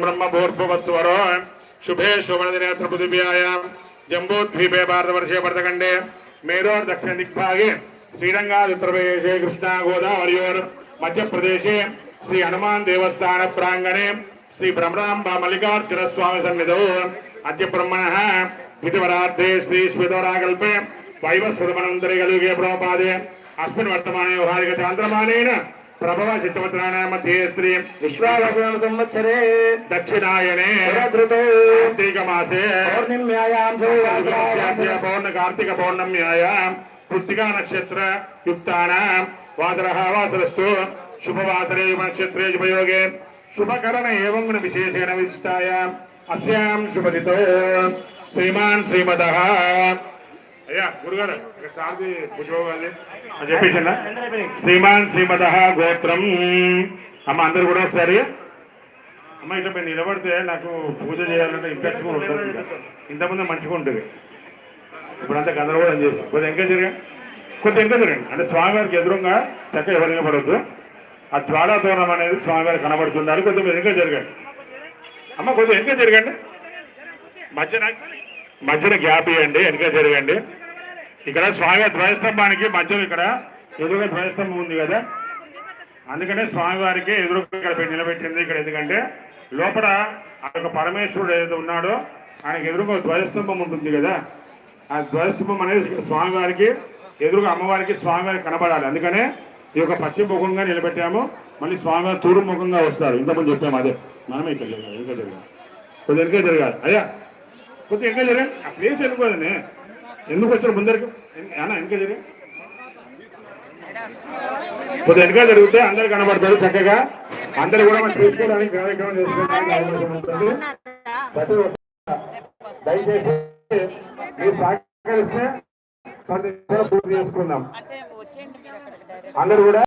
బ్రహ్మభూర్భువస్వరో శుభే శోభనదినేత్ర పృథివ్యాయాం జంబూద్వీపే భారతవర్షే భరతఖండే మేరోర్ దక్షిణ దిగ్భాగే శ్రీరంగాది ఉత్తరప్రదేశే కృష్ణా గోదావరియోర్ మధ్యప్రదేశే శ్రీ హనుమాన్ దేవస్థాన ప్రాంగణే శ్రీ భ్రమరాంబ మల్లికార్జున స్వామి సన్నిధౌ అద్య బ్రహ్మణ విధివరార్థే శ్రీ శ్వేతవరాకల్పే వైవస్వరమనంతరి కలుగే ప్రోపాదే అస్మిన్ వర్తమానే వ్యవహారిక చాంద్రమానేన ప్రభవ చిత్తవత్రాణ మధ్యే స్త్రీ విశ్వావసన సంవత్సరే దక్షిణాయనే శరదృతో కార్తీక మాసే పౌర్ణిమ్యాయాం శాస్త్రీయ పౌర్ణ కార్తీక పౌర్ణమ్యాయ కృత్తికా అయ్యా గురుగారు సార్ది ఉద్యోగాలు అని చెప్పేసిందా శ్రీమాన్ శ్రీమద గోత్రం. అమ్మ అందరు కూడా ఒకసారి. అమ్మ ఇట్లా మీరు నిలబడితే నాకు పూజ చేయాలంటే ఇన్ఫెక్షన్ ఉంటుంది. ఇంతకుముందు మంచిగా ఉంటుంది. ఇప్పుడంతా గందరగోళం చేసి కొద్దిగా ఇంకా జరగండి కొద్దిగా ఎంకే జరగండి అంటే స్వామివారికి ఎదురుగా చక్క ఎవరిగా పడవద్దు ఆ జ్వాలా తోరణం అనేది స్వామివారికి కనబడుతున్నారు కొద్దిగా మీరు ఇంకా జరగండి అమ్మ కొద్దిగా ఇంకా జరగండి మధ్యన మధ్యలో గ్యాప్ ఇవ్వండి వెనుక జరగండి. ఇక్కడ స్వామివారి ధ్వజస్తంభానికి మధ్యలో ఇక్కడ ఎదురుగా ధ్వజస్తంభం ఉంది కదా. అందుకనే స్వామివారికి ఎదురు ఇక్కడ నిలబెట్టింది ఇక్కడ. ఎందుకంటే లోపల ఆ యొక్క పరమేశ్వరుడు ఏదైతే ఉన్నాడో ఆయనకి ఎదురుగా ధ్వజస్తంభం ఉంటుంది కదా. ఆ ధ్వజస్తంభం అనేది స్వామివారికి ఎదురుగా అమ్మవారికి స్వామివారికి కనబడాలి. అందుకనే ఈ యొక్క పశ్చిమ ముఖంగా నిలబెట్టాము. మళ్ళీ స్వామివారి తూరు ముఖంగా వస్తారు. ఇంతకుముందు చెప్పాము అదే. మనమే ఇక్కడ జరగాలి. ఇంకా జరగాలి. కొద్దిగా జరగాలి. అయ్యా! కొద్దిగా ఇంకా జరగాలి ఆ ప్లేస్ వెళ్ళిపోదండి ఎందుకు వచ్చారు ముందరికి? అన్నా ఇంకా జరగాలి కొద్దిగా వెనక జరిగితే అందరు కనబడతారు చక్కగా. అందరు కూడా మనం చూసుకోవడానికి కార్యక్రమం చేసుకోవడానికి దయచేసి మీరు సహకరిస్తే పూర్తి చేసుకుందాం. అందరు కూడా